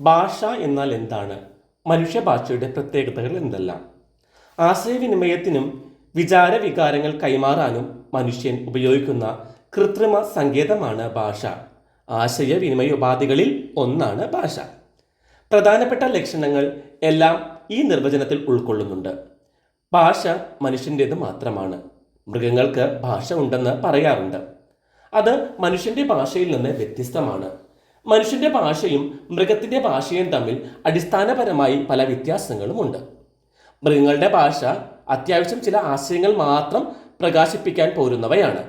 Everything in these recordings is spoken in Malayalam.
ഭാഷ എന്നാൽ എന്താണ്? മനുഷ്യഭാഷയുടെ പ്രത്യേകതകൾ എന്തെല്ലാം? ആശയവിനിമയത്തിനും വിചാരവികാരങ്ങൾ കൈമാറാനും മനുഷ്യൻ ഉപയോഗിക്കുന്ന കൃത്രിമ സങ്കേതമാണ് ഭാഷ. ആശയവിനിമയ ഉപാധികളിൽ ഒന്നാണ് ഭാഷ. പ്രധാനപ്പെട്ട ലക്ഷണങ്ങൾ എല്ലാം ഈ നിർവചനത്തിൽ ഉൾക്കൊള്ളുന്നുണ്ട്. ഭാഷ മനുഷ്യന്റേത് മാത്രമാണ്. മൃഗങ്ങൾക്ക് ഭാഷ ഉണ്ടെന്ന് പറയാറുണ്ട്. അത് മനുഷ്യന്റെ ഭാഷയിൽ നിന്ന് വ്യത്യസ്തമാണ്. മനുഷ്യന്റെ ഭാഷയും മൃഗത്തിന്റെ ഭാഷയും തമ്മിൽ അടിസ്ഥാനപരമായി പല വ്യത്യാസങ്ങളുമുണ്ട്. മൃഗങ്ങളുടെ ഭാഷ അത്യാവശ്യം ചില ആശയങ്ങൾ മാത്രം പ്രകാശിപ്പിക്കാൻ പോരുന്നവയാണ്.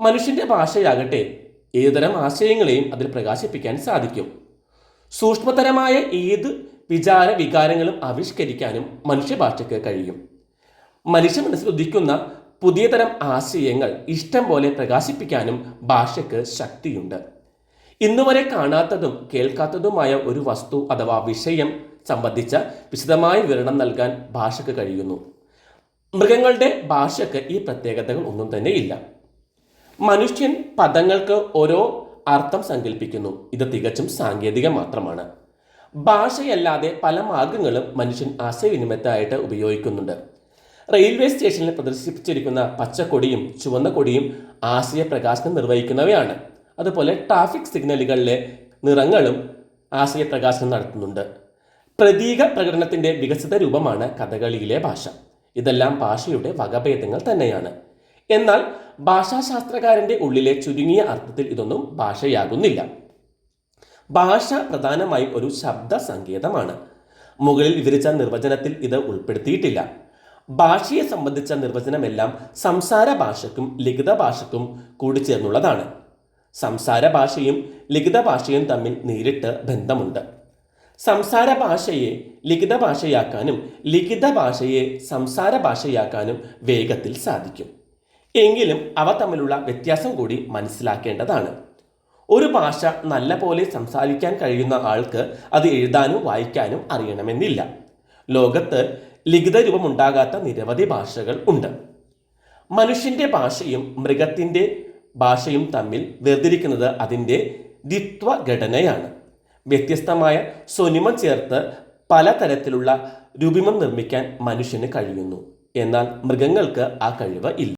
മനുഷ്യന്റെ ഭാഷയാകട്ടെ ഏതുതരം ആശയങ്ങളെയും അതിൽ പ്രകാശിപ്പിക്കാൻ സാധിക്കും. സൂക്ഷ്മതരമായ ഏത് വിചാര വികാരങ്ങളും ആവിഷ്കരിക്കാനും മനുഷ്യഭാഷയ്ക്ക് കഴിയും. മനുഷ്യ മനസ്സിൽ ഉദിക്കുന്ന പുതിയ തരം ആശയങ്ങൾ ഇഷ്ടം പോലെ പ്രകാശിപ്പിക്കാനും ഭാഷയ്ക്ക് ശക്തിയുണ്ട്. ഇന്നുവരെ കാണാത്തതും കേൾക്കാത്തതുമായ ഒരു വസ്തു അഥവാ വിഷയം സംബന്ധിച്ച വിശദമായ വിവരണം നൽകാൻ ഭാഷയ്ക്ക് കഴിയുന്നു. മൃഗങ്ങളുടെ ഭാഷയ്ക്ക് ഈ പ്രത്യേകതകൾ ഒന്നും തന്നെ ഇല്ല. മനുഷ്യൻ പദങ്ങൾക്ക് ഓരോ അർത്ഥം സങ്കല്പിക്കുന്നു ഇത് തികച്ചും സാങ്കേതികം മാത്രമാണ്. ഭാഷയല്ലാതെ പല മാർഗങ്ങളും മനുഷ്യൻ ആശയവിനിമയത്തായിട്ട് ഉപയോഗിക്കുന്നുണ്ട്. റെയിൽവേ സ്റ്റേഷനിൽ പ്രദർശിപ്പിച്ചിരിക്കുന്ന പച്ചക്കൊടിയും ചുവന്ന കൊടിയും ആശയപ്രകാശനം നിർവഹിക്കുന്നവയാണ്. അതുപോലെ ട്രാഫിക് സിഗ്നലുകളിലെ നിറങ്ങളും ആശയപ്രകാശനം നടത്തുന്നുണ്ട്. പ്രതീക പ്രകടനത്തിന്റെ വികസിത രൂപമാണ് കഥകളിയിലെ ഭാഷ. ഇതെല്ലാം ഭാഷയുടെ വകഭേദങ്ങൾ തന്നെയാണ്. എന്നാൽ ഭാഷാശാസ്ത്രകാരന്റെ ഉള്ളിലെ ചുരുങ്ങിയ അർത്ഥത്തിൽ ഇതൊന്നും ഭാഷയാകുന്നില്ല. ഭാഷ പ്രധാനമായും ഒരു ശബ്ദ സങ്കേതമാണ്. മുകളിൽ വിവരിച്ച നിർവചനത്തിൽ ഇത് ഉൾപ്പെടുത്തിയിട്ടില്ല. ഭാഷയെ സംബന്ധിച്ച നിർവചനമെല്ലാം സംസാര ഭാഷയ്ക്കും ലിഖിത ഭാഷയ്ക്കും കൂടിച്ചേർന്നുള്ളതാണ് സംസാര ഭാഷയും ലിഖിത ഭാഷയും തമ്മിൽ നേരിട്ട് ബന്ധമുണ്ട്. സംസാര ഭാഷയെ ലിഖിത ഭാഷയാക്കാനും ലിഖിത ഭാഷയെ സംസാര ഭാഷയാക്കാനും വേഗത്തിൽ സാധിക്കും. എങ്കിലും അവ തമ്മിലുള്ള വ്യത്യാസം കൂടി മനസ്സിലാക്കേണ്ടതാണ്. ഒരു ഭാഷ നല്ല പോലെ സംസാരിക്കാൻ കഴിയുന്ന ആൾക്ക് അത് എഴുതാനും വായിക്കാനും അറിയണമെന്നില്ല. ലോകത്ത് ലിഖിത രൂപമുണ്ടാകാത്ത നിരവധി ഭാഷകൾ ഉണ്ട്. മനുഷ്യന്റെ ഭാഷയും മൃഗത്തിന്റെ ഭാഷയും തമ്മിൽ വേർതിരിക്കുന്നത് അതിന്റെ ദ്വിത്വഘടനയാണ്. വ്യത്യസ്തമായ സ്വനിമം ചേർത്ത് പലതരത്തിലുള്ള രൂപിമം നിർമ്മിക്കാൻ മനുഷ്യന് കഴിയുന്നു. എന്നാൽ മൃഗങ്ങൾക്ക് ആ കഴിവ് ഇല്ല.